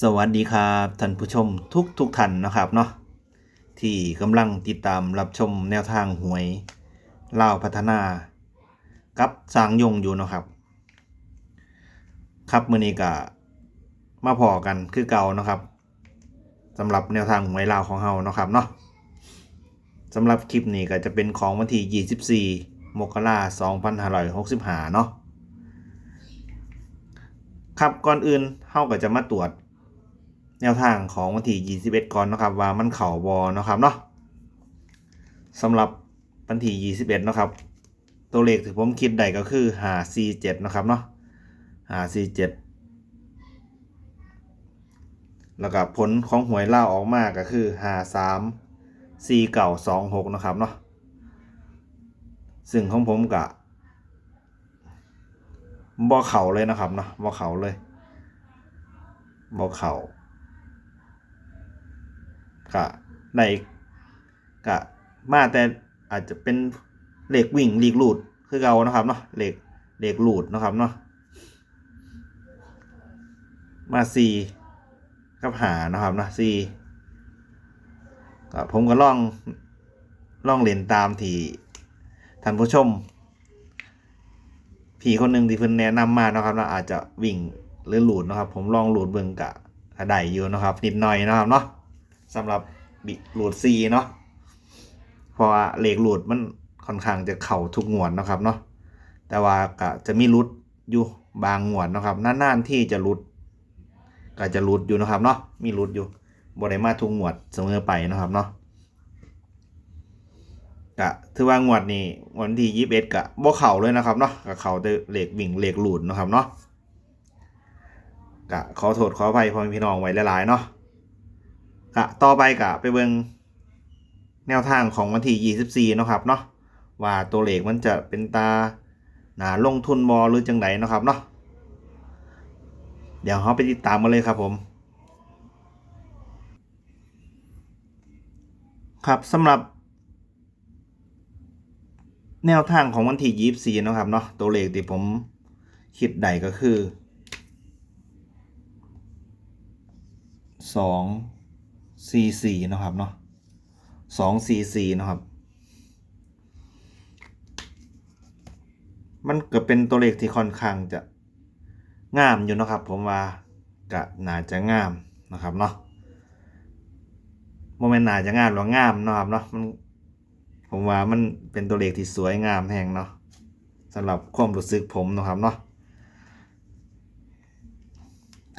สวัสดีครับท่านผู้ชมทุกทุกท่านนะครับเนาะที่กำลังติดตามรับชมแนวทางหวยเล่าวพัฒนา กับสางยงอยู่นะครับ ครับมือนี้ก็มาพอกันคือเก่านะครับสำหรับแนวทางหวยล่าวของเฮานะครับเนาะสำหรับคลิปนี้ก็จะเป็นของวันที่ 24 มกราคม2565 เนาะครับก่อนอื่นเฮาก็จะมาตรวจ แนวทางของวันที่21ก่อนนะครับ ว่ามันเข่าบอเนาะครับเนาะสำหรับวันที่21เนะครับ ตัวเลขที่ผมคิดได้ก็คือ547เนะครับเนาะ547แล้วก็ผลของหวยเล่าออกมาก็คือ53 4926เนาะครับเนาะซึ่งของผมก็บ่เข่าเลยนะครับเนาะบ่เข่าเลยบ่เข่า ก็ได้ก็มาแต่อาจจะเป็นเหล็กวิ่งหลีกหลูดคือเก่านะครับเนาะเหล็กเหล็กหลูดนะครับเนาะมาสี่กับหานะครับนะสี่ก็ผมก็ล่องล่องเล่นตามที่ท่านผู้ชมพี่คนหนึ่งที่เพิ่นแนะนำมานะครับนะอาจจะวิ่งหรือหลุดนะครับ ผมลองหลุดเบิ่งกะกระไดอยู่นะครับ นิดหน่อยนะครับเนาะ สำหรับบิหลูดซีเนาะเพราะว่าเหล็กหลูดมันค่อนข้างจะเข่าทุกงวดนะครับเนาะแต่ว่าก็จะมีรุดอยู่บางงวดนะครับนานๆที่จะรุดก็จะรุดอยู่นะครับเนาะมีรุดอยู่บริมาทุกงวดเสมอไปนะครับเนาะก็ถือว่างวดนี้วันที่ยี่สิบเอ็ดกะบ่เข่าเลยนะครับเนาะกับเข่าแต่เหล็กวิ่งเหล็กหลุดนะครับเนาะกะขอโทษขออภัยพ่อแม่พี่น้องไว้หลายๆเนาะ กะต่อไปกะไปเบิงแนวทางของวันที่24เนาะครับเนาะว่าตัวเลขมันจะเป็นตาหนาลงทุนบอหรือจังไดเนาะครับเนาะเดี๋ยวเราไปติดตามกันเลยครับผม ครับสำหรับ แนวทางของวันที่ 24 นะครับเนาะตัวเลขที่ผมคิดได้ก็คือสอง สี่สี่นะครับเนาะสองสี่สี่นะครับ มันก็เป็นตัวเลขที่ค่อนข้างจะงามอยู่นะครับ ผมว่าก็น่าจะงามนะครับเนาะโมเมนต์น่าจะงามหรืองามนะครับเนาะมันผมว่ามันเป็นตัวเลขที่สวยงามแห่งเนาะสำหรับความรู้สึกผมนะครับเนาะ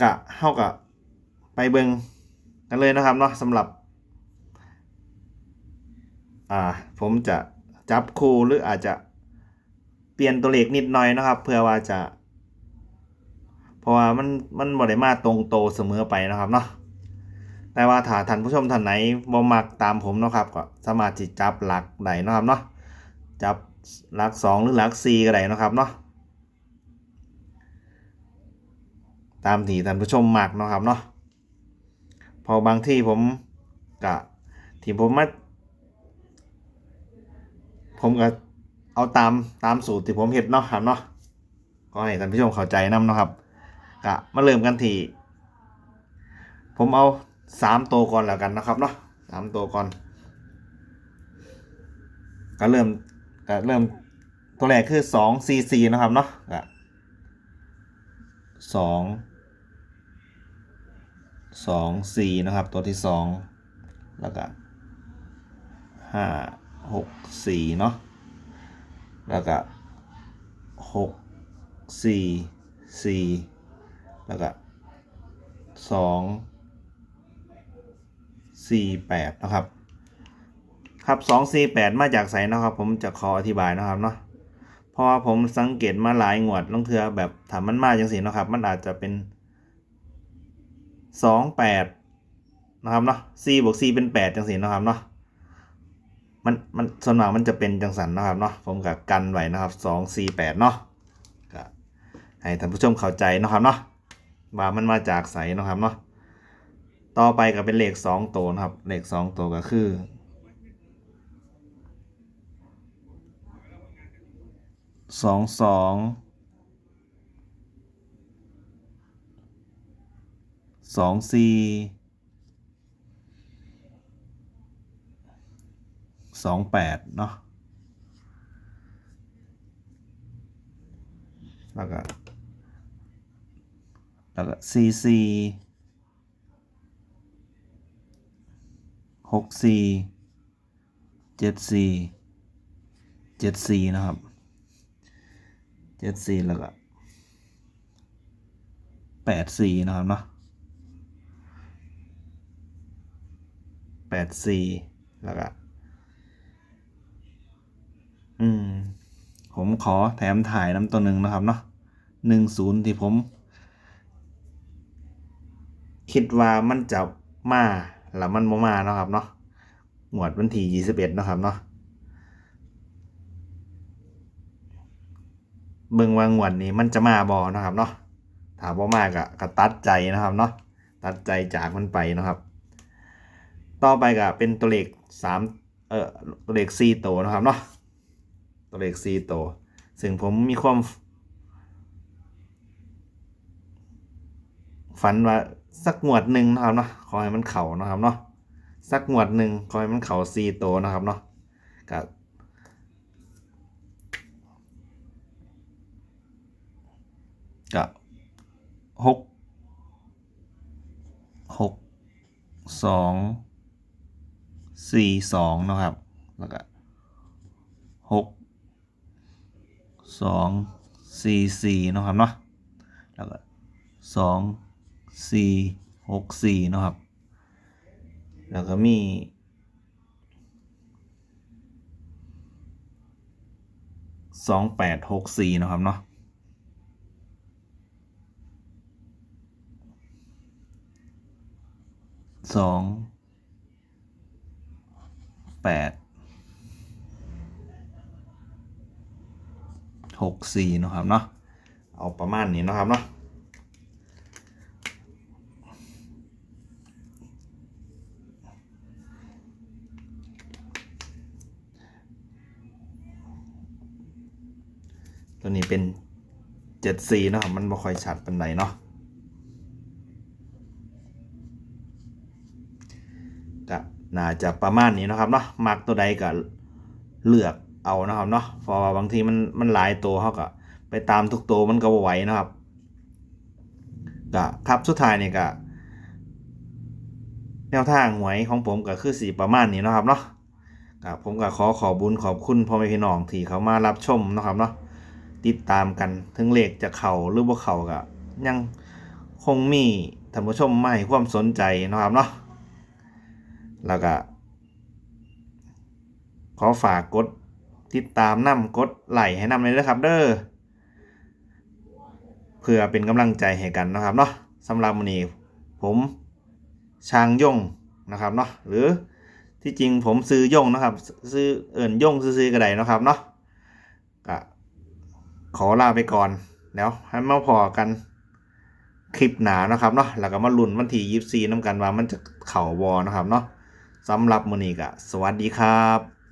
กะเท่ากับไปเบิง กันเลยนะครับเนาะสำหรับ อ่า ผมจะจับคู่หรืออาจจะเปลี่ยนตัวเลขนิดหน่อยนะครับ เพื่อว่าจะ เพราะว่ามันมันบ่ได้มาตรงโตเสมอไปนะครับเนาะแต่ว่าถ้าท่านผู้ชมท่านไหนบ่มักตามผมเนาะครับ ก็สามารถจิจับหลักได้เนะครับเนาะจับหลักสองหรือหลักสี่ก็ได้นะครับเนาะตามที่ท่านผู้ชมมักนะครับเนาะ พอบางที่ผมกะที่ผมมาผมก็เอาตามตามสูตรที่ผมเห็นเนาะครับเนาะก็ให้ท่านผู้ชมเข้าใจนำเนาะครับกะมาเริ่มกันที่ผมเอาสามตัวก่อนแล้วกันนะครับเนาะสามตัวก่อนก็เริ่มก็เริ่มตัวแรกคือสองซีซีนะครับเนาะกะสอง สองสี่นะครับ ตัวที่สองแล้วก็ห้าหกสี่เนาะแล้วก็หกสี่สี่แล้วก็สองสี่แปดนะครับ ครับสองสี่แปดมาจากไสนะครับ ผมจะขออธิบายนะครับเนาะเพราะว่าผมสังเกตมาหลายงวดลองเทือแบบถามมันมาจังสีนะครับ มันอาจจะเป็น สองแปดนะครับเนาะ c บวก c เป็นแปดจังสีนะครับเนาะมันมันส่วนมากมันจะเป็นจังสันนะครับเนาะผมกับกันไว้นะครับสอง c แปดเนาะก็ให้ท่านผู้ชมเข้าใจนะครับเนาะว่ามันมาจากใสนะครับเนาะต่อไปก็เป็นเลขสองตัวนะครับเลขสองตัวก็คือสองสอง สองสี่สองแปดเนาะแล้วก็แล้วก็สี่สี่หกสี่เจ็ดสี่เจ็ดสี่นะครับเจ็ดสี่แล้วก็แปดสี่นะครับเนาะ แปดสี่แล้วก็อืม ผมขอแถมถ่ายน้ำตัวหนึ่งนะครับเนาะหนึ่งศูนย์ที่ผม คิดว่ามันจะมาแล้วมันบ่มาเนาะครับเนาะหมวดวันที่ยี่สิบเอ็ดนะครับเนาะเบิ่งว่างวดนี้มันจะมาบอนะครับเนาะถ้าบ่มาก็ก็ตัดใจนะครับเนาะตัดใจจากมันไปนะครับ ต่อไปก็เป็นตัวเลขสามเอ่อตัวเลขสี่ตัวนะครับเนาะตัวเลขสี่ตัวซึ่งผมมีความฝันว่าสักงวดหนึ่งนะครับเนาะขอให้มันเข่านะครับเนาะสักงวดหนึ่งขอให้มันเข่าซีโตวนะครับเนาะกับกับหกหกสอง สี่สองนะครับ แล้วก็หกสองสี่สี่นะครับเนาะ แล้วก็สองสี่หกสี่นะครับ แล้วก็มีสองแปดหกสี่นะครับเนาะสอง แปดหกสี่นะครับเนาะเอาประมาณนี้นะครับเนาะตัวนี้เป็นเจ็ดสีเนาะครับมันบ่ค่อยชัดเป็นไหนเนาะก็ น่าจะประมาณนี้นะครับเนาะมักตัวใดก็เลือกเอานะครับเนาะเพราะว่าบางทีมันมันหลายตัวเขาก็ไปตามทุกตัวมันก็บไหวนะครับก็ครับสุดท้ายนี่ก็แนวทางหวยของผมก็คือสีประมาณนี้นะครับเนาะก็ผมก็ขอขอบุญขอบคุณพ่อแม่พี่น้องที่เขามารับชมนะครับเนาะติดตามกันถึงเลขจะเข่าหรือบ่เข่าก็ยังคงมีท่านผู้ชมมาให้ความสนใจนะครับเนาะ แล้วก็ ขอฝากกดติดตามนำกดไลค์ให้นำเลยนะครับ เด้อเพื่อเป็นกำลังใจให้กันนะครับเนาะสำหรับวันนี้ผมช้างย่งนะครับเนาะหรือที่จริงผมซื้อย่งนะครับซื้อเอิ่นย่งซื้อๆก็ไดนะครับเนาะก็ขอลาไปก่อนแล้วให้มาพอกันคลิปหนานะครับเนาะแล้วก็มาลุ้นวันที่ยี่สี่น้ำกันว่ามันจะเข่าวอนะครับเนาะ สำหรับมือนี้ก็สวัสดีครับ